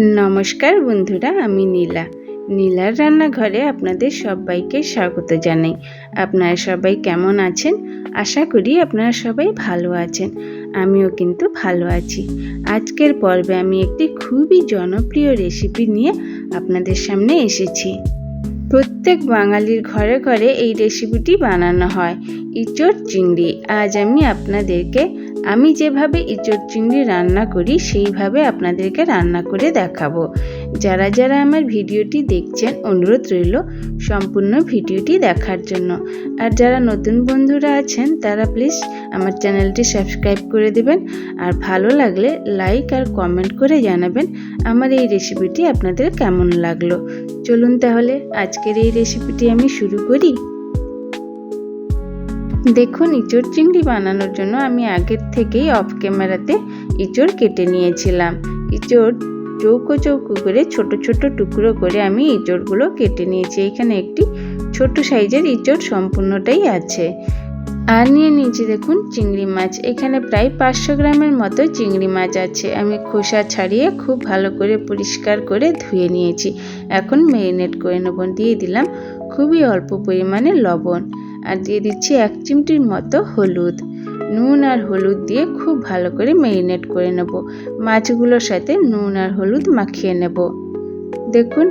নমস্কার বন্ধুরা, আমি নীলা। নীলার রান্নাঘরে আপনাদের সবাইকে স্বাগত জানাই। আপনারা সবাই কেমন আছেন? আশা করি আপনারা সবাই ভালো আছেন। আমিও কিন্তু ভালো আছি। আজকের পর্বে আমি একটি খুবই জনপ্রিয় রেসিপি নিয়ে আপনাদের সামনে এসেছি। প্রত্যেক বাঙালির ঘরে ঘরে এই রেসিপিটি বানানো হয়, ইঁচড় চিংড়ি। আজ আমি আপনাদেরকে আমি যেভাবে ইঁচড় চিংড়ি রান্না করি, সেইভাবে আপনাদেরকে রান্না করে দেখাবো। যারা যারা আমার ভিডিওটি দেখছেন, অনুরোধ রইল সম্পূর্ণ ভিডিওটি দেখার জন্য। আর যারা নতুন বন্ধুরা আছেন, তারা প্লিজ আমার চ্যানেলটি সাবস্ক্রাইব করে দেবেন। আর ভালো লাগলে লাইক আর কমেন্ট করে জানাবেন আমার এই রেসিপিটি আপনাদের কেমন লাগল। চলুন তাহলে আজকের এই রেসিপিটি আমি শুরু করি। দেখুন, ইঁচড় চিংড়ি বানানোর জন্য আমি আগের থেকেই অফ ক্যামেরাতে ইঁচড় কেটে নিয়েছিলাম। ইঁচড় চৌকো চৌকো করে ছোট ছোট টুকরো করে আমি ইঁচড়গুলো কেটে নিয়েছি। এখানে একটি ছোট সাইজের ইঁচড় সম্পূর্ণটাই আছে। আর নিয়ে নিয়েছি দেখুন চিংড়ি মাছ। এখানে প্রায় পাঁচশো গ্রামের মতো চিংড়ি মাছ আছে। আমি খোসা ছাড়িয়ে খুব ভালো করে পরিষ্কার করে ধুয়ে নিয়েছি। এখন ম্যারিনেট করে নেব। দিয়ে দিলাম খুবই অল্প পরিমাণে লবণ। আর দিয়ে দিচ্ছি এক চিমটির মতো হলুদ। নুন আর হলুদ দিয়ে খুব ভালো করে ম্যারিনেট করে নেব। মাছগুলোর সাথে নুন আর হলুদ মাখিয়ে নেব। দেখুন।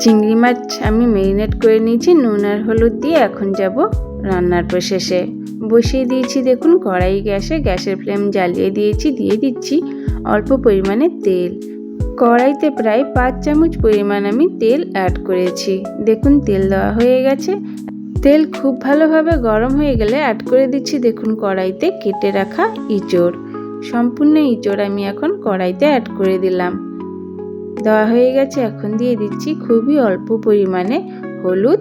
চিংড়ি মাছ আমি ম্যারিনেট করে নিয়েছি, নুন আর হলুদ দিয়ে এখন যাব রান্নার প্রসেসে। বসিয়ে দিয়েছি, দেখুন, কড়াই গ্যাসে, গ্যাসের ফ্লেম জ্বালিয়ে দিয়েছি, দিয়ে দিচ্ছি অল্প পরিমাণে তেল। কড়াইতে প্রায় পাঁচ চামচ পরিমাণ আমি তেল অ্যাড করেছি। দেখুন, তেল দেওয়া হয়ে গেছে। তেল খুব ভালোভাবে গরম হয়ে গেলে অ্যাড করে দিচ্ছি। দেখুন, কড়াইতে কেটে রাখা ইঁচড়। সম্পূর্ণ ইঁচড় আমি এখন কড়াইতে অ্যাড করে দিলাম। দেওয়া হয়ে গেছে, এখন দিয়ে দিচ্ছি খুবই অল্প পরিমাণে হলুদ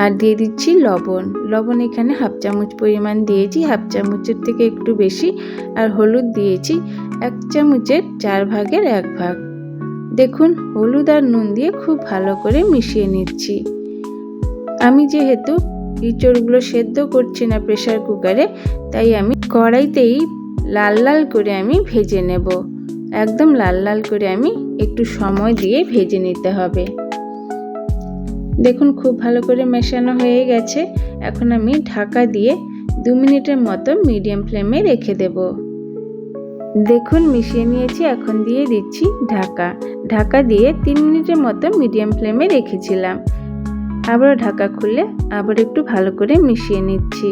আর দিয়ে দিচ্ছি লবণ। লবণ এখানে হাফ চামচ পরিমাণ দিয়েছি, হাফ চামচের থেকে একটু বেশি। আর হলুদ দিয়েছি, এক চামচের চার ভাগের এক ভাগ। দেখুন, হলুদ আর নুন দিয়ে খুব ভালো করে মিশিয়ে নিচ্ছি। আমি যেহেতু ইঁচড়গুলো সেদ্ধ করছি না প্রেশার কুকারে, তাই আমি কড়াইতেই লাল লাল করে আমি ভেজে নেব। একদম লাল লাল করে আমি একটু সময় দিয়ে ভেজে নিতে হবে। দেখুন, খুব ভালো করে মেশানো হয়ে গেছে। এখন আমি ঢাকা দিয়ে দু মিনিটের মতো মিডিয়াম ফ্লেমে রেখে দেব। দেখুন, মিশিয়ে নিয়েছি, এখন দিয়ে দিচ্ছি ঢাকা। ঢাকা দিয়ে তিন মিনিটের মতো মিডিয়াম ফ্লেমে রেখেছিলাম। আবারও ঢাকা খুলে আবার একটু ভালো করে মিশিয়ে নিচ্ছি।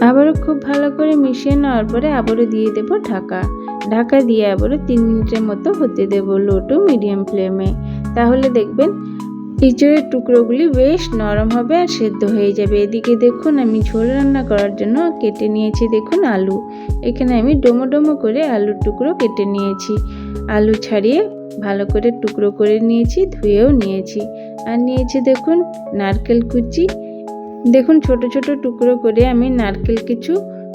আবারও খুব ভালো করে মিশিয়ে নেওয়ার পরে আবারও দিয়ে দেব ঢাকা। ঢাকা দিয়ে আবারও তিন মিনিটের মতো হতে দেব লো টু মিডিয়াম ফ্লেমে। তাহলে দেখবেন ইঁচড়ের টুকরোগুলি বেশ নরম হবে আর সেদ্ধ হয়ে যাবে। এদিকে দেখুন, আমি ঝোল রান্না করার জন্য কেটে নিয়েছি, দেখুন, আলু। এখানে আমি ডোমো ডোমো করে আলুর টুকরো কেটে নিয়েছি। আলু ছাড়িয়ে ভালো করে টুকরো করে নিয়েছি, ধুয়েও নিয়েছি। আর নিয়েছি, দেখুন, নারকেল কুচি। দেখুন, ছোট ছোট টুকরো করে আমি নারকেল কিছু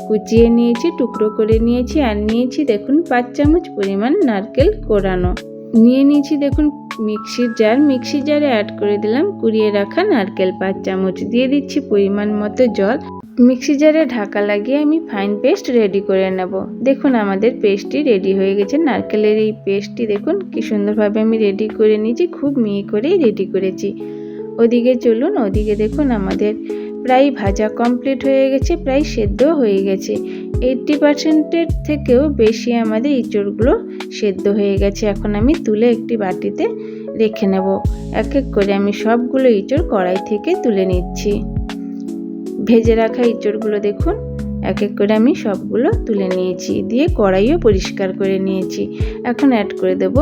কুচিয়ে নিয়েছি, টুকরো করে নিয়েছি। আর নিয়েছি, দেখুন, পাঁচ চামচ পরিমাণ নারকেল কোরানো। নিয়ে নিয়েছি, দেখুন মিক্সির জার, মিক্সি জারে অ্যাড করে দিলাম। কুড়িয়ে রাখা নারকেল পাঁচ চামচ। দিয়ে দিচ্ছি পরিমাণ মতো জল। মিক্সি জারে ঢাকা লাগিয়ে আমি ফাইন পেস্ট রেডি করে নেব। দেখুন, আমাদের পেস্টটি রেডি হয়ে গেছে। নারকেলের এই পেস্টটি দেখুন, কি সুন্দরভাবে আমি রেডি করে নিয়েছি। খুব মিহি করেই রেডি করেছি। ওদিকে চলুন, ওদিকে দেখুন, আমাদের প্রায় ভাজা কমপ্লিট হয়ে গেছে, প্রায় সেদ্ধ হয়ে গেছে। এইটটি পার্সেন্টের থেকেও বেশি আমাদের ইঁচড়গুলো সেদ্ধ হয়ে গেছে। এখন আমি তুলে একটি বাটিতে রেখে নেব। এক এক করে আমি সবগুলো ইঁচড় কড়াই থেকে তুলে নিচ্ছি। ভেজে রাখা ইঁচড়গুলো দেখুন এক এক করে আমি সবগুলো তুলে নিয়েছি। দিয়ে কড়াইও পরিষ্কার করে নিয়েছি। এখন অ্যাড করে দেব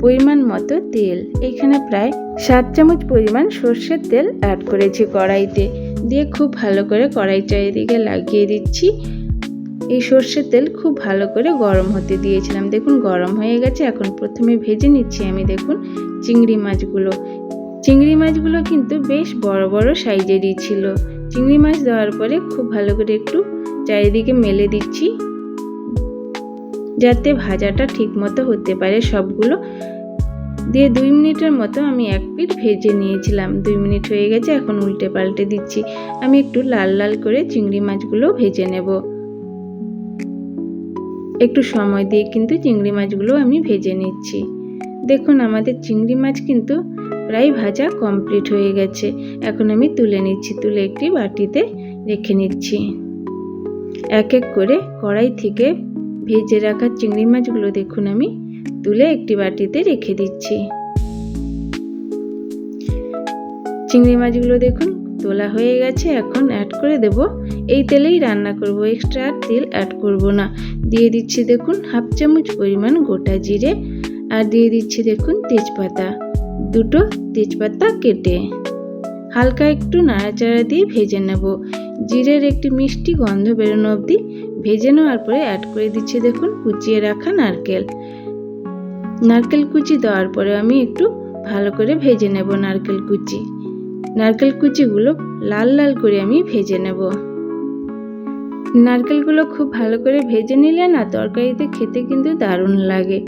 পরিমাণ মতো তেল। এখানে প্রায় সাত চামচ পরিমাণ সর্ষের তেল অ্যাড করেছি কড়াইতে। দিয়ে খুব ভালো করে কড়াই চারিদিকে লাগিয়ে দিচ্ছি। এই সর্ষের তেল খুব ভালো করে গরম হতে দিয়েছিলাম। দেখুন, গরম হয়ে গেছে। এখন প্রথমে ভেজে নিচ্ছি আমি, দেখুন, চিংড়ি মাছগুলো। চিংড়ি মাছগুলো কিন্তু বেশ বড় বড় সাইজেরই ছিল। চিংড়ি মাছ দেওয়ার পরে খুব ভালো করে একটু চারিদিকে মেলে দিচ্ছি। যাতে ভাজাটা ঠিক মতো হতে পারে সবগুলো। দিয়ে দুই মিনিটের মতো আমি এক পিঠ ভেজে নিয়েছিলাম। দুই মিনিট হয়ে গেছে, এখন উল্টে পাল্টে দিচ্ছি। আমি একটু লাল লাল করে চিংড়ি মাছগুলো ভেজে নেব। একটু সময় দিয়ে কিন্তু চিংড়ি মাছগুলো আমি ভেজে নিচ্ছি। দেখুন, আমাদের চিংড়ি মাছ কিন্তু প্রায় ভাজা কমপ্লিট হয়ে গেছে। এখন আমি তুলে নিচ্ছি, তুলে একটি বাটিতে রেখে নিচ্ছি। এক এক করে কড়াই থেকে ভেজে রাখা চিংড়ি মাছগুলো দেখুন, আমি তুলে একটি বাটিতে রেখে দিচ্ছি। চিংড়ি মাছগুলো দেখুন, তোলা হয়ে গেছে। এখন অ্যাড করে দেব এই তেলেই রান্না করব এক্সট্রা আর তেল অ্যাড করব না। দিয়ে দিচ্ছি দেখুন হাফ চামচ পরিমাণ গোটা জিরে আর দিয়ে দিচ্ছি দেখুন তেজপাতা। দুটো তেজপাতা কেটে হালকা একটু নাড়াচাড়া দিয়ে ভেজে নেব। জিরের একটি মিষ্টি গন্ধ বেরোনো অবধি ভেজে নেওয়ার পরে অ্যাড করে দিচ্ছি দেখুন কুচিয়ে রাখা নারকেল। নারকেল কুচি দেওয়ার পরে আমি একটু ভালো করে ভেজে নেব নারকেল কুচি। নারকেল কুচিগুলো লাল লাল করে আমি ভেজে নেব। নারকেলগুলো খুব ভালো করে ভেজে নিলে না তরকারিতে খেতে কিন্তু দারুণ লাগে।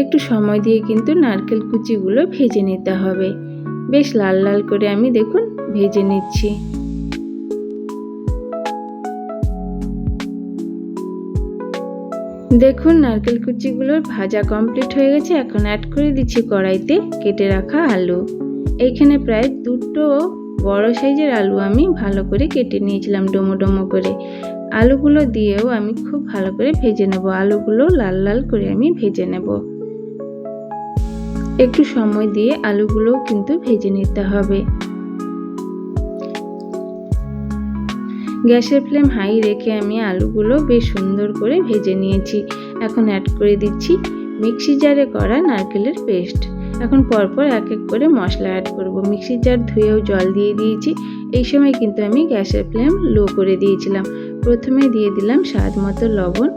একটু সময় দিয়ে কিন্তু নারকেল কুচিগুলো ভেজে নিতে হবে। বেশ লাল লাল করে আমি দেখুন ভেজে নিচ্ছি। দেখুন নারকেল কুচিগুলোর ভাজা কমপ্লিট হয়ে গেছে, এখন অ্যাড করে দিচ্ছি কড়াইতে কেটে রাখা আলু। এইখানে প্রায় দুটো বড় সাইজের আলু আমি ভালো করে কেটে নিয়েছিলাম ডোমো ডোমো করে। আলুগুলো দিয়েও আমি খুব ভালো করে ভেজে নেব। আলুগুলো লাল লাল করে আমি ভেজে নেব। একটু সময় দিয়ে আলুগুলোও কিন্তু ভেজে নিতে হবে। গ্যাসের ফ্লেম হাই রেখে আমি আলুগুলো বেশ সুন্দর করে ভেজে নিয়েছি। এখন অ্যাড করে দিচ্ছি মিক্সি জারে করা নারকেলের পেস্ট। এখন পরপর এক এক করে মশলা অ্যাড করব। মিক্সির জার ধুয়েও জল দিয়ে দিয়েছি। এই সময় কিন্তু আমি গ্যাসের ফ্লেম লো করে দিয়েছিলাম। প্রথমে দিয়ে দিলাম স্বাদ মতো লবণ,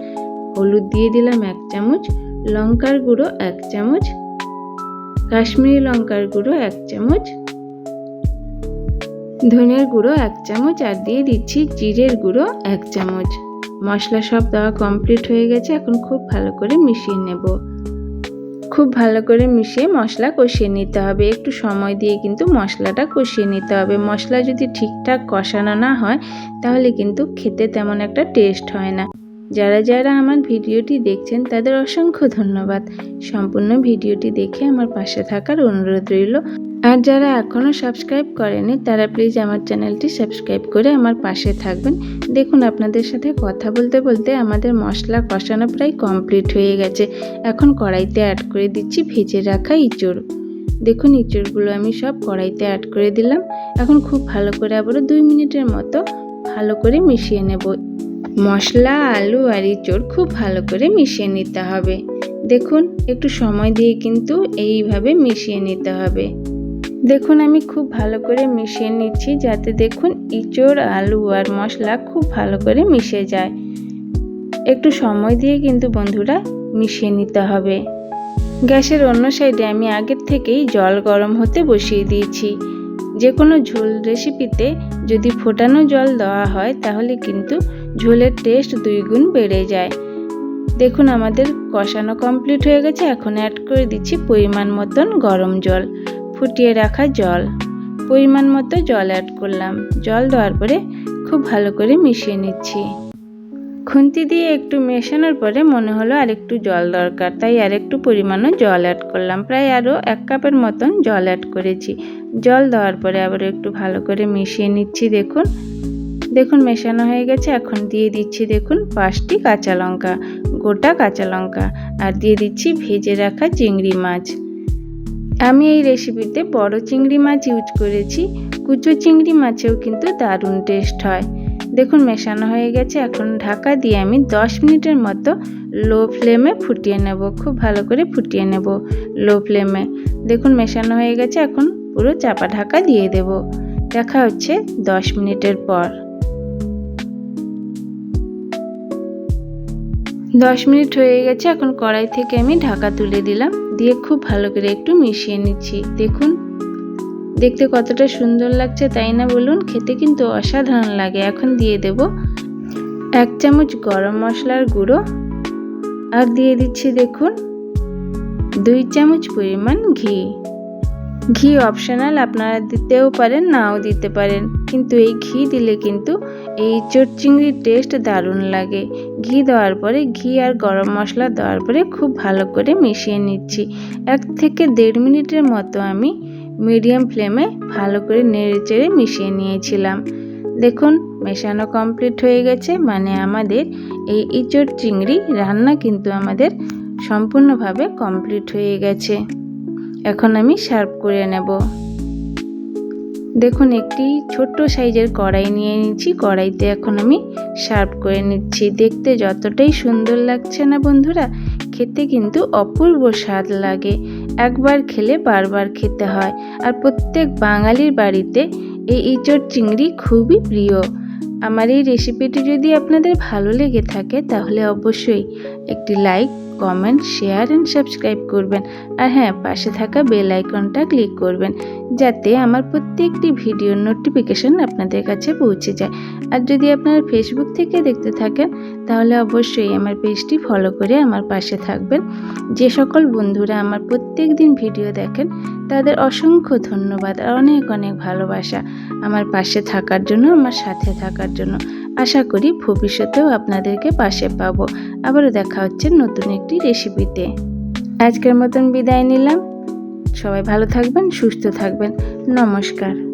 হলুদ দিয়ে দিলাম এক চামচ, লঙ্কার গুঁড়ো এক চামচ, কাশ্মীরি লঙ্কার গুঁড়ো এক চামচ, ধনের গুঁড়ো এক চামচ আর দিয়ে দিচ্ছি জিরের গুঁড়ো এক চামচ। মশলা সব দেওয়া কমপ্লিট হয়ে গেছে। এখন খুব ভালো করে মিশিয়ে নেব। খুব ভালো করে মিশিয়ে মশলা কষিয়ে নিতে হবে। একটু সময় দিয়ে কিন্তু মশলাটা কষিয়ে নিতে হবে। মশলা যদি ঠিকঠাক কষানো না হয়, তাহলে কিন্তু খেতে তেমন একটা টেস্ট হয় না। যারা যারা আমার ভিডিওটি দেখছেন, তাদের অসংখ্য ধন্যবাদ। সম্পূর্ণ ভিডিওটি দেখে আমার পাশে থাকার অনুরোধ রইল। আর যারা এখনও সাবস্ক্রাইব করেনি, তারা প্লিজ আমার চ্যানেলটি সাবস্ক্রাইব করে আমার পাশে থাকবেন। দেখুন, আপনাদের সাথে কথা বলতে বলতে আমাদের মশলা কষানো প্রায় কমপ্লিট হয়ে গেছে। এখন কড়াইতে অ্যাড করে দিচ্ছি ভেজে রাখা ইঁচড়। দেখুন, ইঁচড়গুলো আমি সব কড়াইতে অ্যাড করে দিলাম। এখন খুব ভালো করে আবারও দুই মিনিটের মতো ভালো করে মিশিয়ে নেব। মশলা, আলু আর ইঁচড় খুব ভালো করে মিশিয়ে নিতে হবে। দেখুন, একটু সময় দিয়ে কিন্তু এইভাবে মিশিয়ে নিতে হবে। দেখুন, আমি খুব ভালো করে মিশিয়ে নিচ্ছি যাতে দেখুন ইঁচড়, আলু আর মশলা খুব ভালো করে মিশে যায়। একটু সময় দিয়ে কিন্তু বন্ধুরা মিশিয়ে নিতে হবে। গ্যাসের অন্য সাইডে আমি আগের থেকেই জল গরম হতে বসিয়ে দিয়েছি। যে কোনো ঝোল রেসিপিতে যদি ফোটানো জল দেওয়া হয়, তাহলে কিন্তু ঝোলের টেস্ট দুই গুণ বেড়ে যায়। দেখুন, আমাদের কষানো কমপ্লিট হয়ে গেছে। এখন অ্যাড করে দিচ্ছি পরিমাণ মতন গরম জল। ফুটিয়ে রাখা জল। পরিমাণ মতো জল অ্যাড করলাম। জল দেওয়ার পরে খুব ভালো করে মিশিয়ে নিচ্ছি। খুন্তি দিয়ে একটু মেশানোর পরে মনে হলো আর একটু জল দরকার, তাই আর একটু পরিমাণও জল অ্যাড করলাম। প্রায় আরও এক কাপের মতন জল অ্যাড করেছি। জল দেওয়ার পরে আবার একটু ভালো করে মিশিয়ে নিচ্ছি, দেখুন। দেখুন, মেশানো হয়ে গেছে। এখন দিয়ে দিচ্ছি, দেখুন, পাঁচটি কাঁচা লঙ্কা, গোটা কাঁচা লঙ্কা। আর দিয়ে দিচ্ছি ভেজে রাখা চিংড়ি মাছ। আমি এই রেসিপিতে বড় চিংড়ি মাছ ইউজ করেছি। কুচো চিংড়ি মাছেও কিন্তু দারুণ টেস্ট হয়। দেখুন, মেশানো হয়ে গেছে। এখন ঢাকা দিয়ে আমি 10 মিনিটের মতো লো ফ্লেমে ফুটিয়ে নেব। খুব ভালো করে ফুটিয়ে নেব লো ফ্লেমে দেখুন, মেশানো হয়ে গেছে। এখন পুরো চাপা ঢাকা দিয়ে দেব। দেখা হচ্ছে 10 মিনিটের পর। দশ মিনিট হয়ে গেছে, এখন কড়াই থেকে আমি ঢাকা তুলে দিলাম। দিয়ে খুব ভালো করে একটু মিশিয়ে নিচ্ছি। দেখুন, দেখতে কতটা সুন্দর লাগছে, তাই না বলুন? খেতে কিন্তু অসাধারণ লাগে। এখন দিয়ে দেব এক চামচ গরম মশলার গুঁড়ো। আর দিয়ে দিচ্ছি, দেখুন, দুই চামচ পরিমাণ ঘি। ঘি অপশনাল, আপনারা দিতেও পারেন, নাও দিতে পারেন। কিন্তু এই ঘি দিলে কিন্তু এই চট চিংড়ির টেস্ট দারুণ লাগে। ঘি দেওয়ার পরে ঘি আর গরম মশলা দেওয়ার পরে খুব ভালো করে মিশিয়ে নিচ্ছি। এক থেকে দেড় মিনিটের মতো আমি মিডিয়াম ফ্লেমে ভালো করে নেড়ে চেড়ে মিশিয়ে নিয়েছিলাম। দেখুন, মেশানো কমপ্লিট হয়ে গেছে। মানে আমাদের এই ইঁচড় চিংড়ি রান্না কিন্তু আমাদের সম্পূর্ণভাবে কমপ্লিট হয়ে গেছে। এখন আমি সার্ভ করে নেব। দেখুন, একটি ছোট্ট সাইজের কড়াই নিয়ে নিচ্ছি। কড়াইতে এখন আমি সার্ভ করে নিচ্ছি। দেখতে যতটাই সুন্দর লাগছে না বন্ধুরা, খেতে কিন্তু অপূর্ব স্বাদ লাগে। একবার খেলে বারবার খেতে হয়। আর প্রত্যেক বাঙালির বাড়িতে এই ইঁচড় চিংড়ি খুবই প্রিয়। আমার এই রেসিপিটি যদি আপনাদের ভালো লেগে থাকে, তাহলে অবশ্যই একটি like comment share and subscribe করবেন। আর হ্যাঁ পাশে থাকা বেল আইকনটা ক্লিক করবেন, যাতে আমার প্রত্যেকটি ভিডিওর নোটিফিকেশন আপনাদের কাছে পৌঁছে যায়। আর যদি আপনারা ফেসবুক থেকে দেখতে থাকেন, তাহলে অবশ্যই আমার পেজটি ফলো করে আমার পাশে থাকবেন। যে সকল বন্ধুরা আমার প্রত্যেক দিন ভিডিও দেখেন তাদের অসংখ্য ধন্যবাদ আর অনেক অনেক ভালোবাসা আমার পাশে থাকার জন্য, আমার সাথে থাকার জন্য। আশা করি ভবিষ্যতেও আপনাদেরকে পাশে পাবো। আবারও দেখা হচ্ছে নতুন একটি রেসিপিতে। আজকের মতন বিদায় নিলাম। সবাই ভালো থাকবেন, সুস্থ থাকবেন। নমস্কার।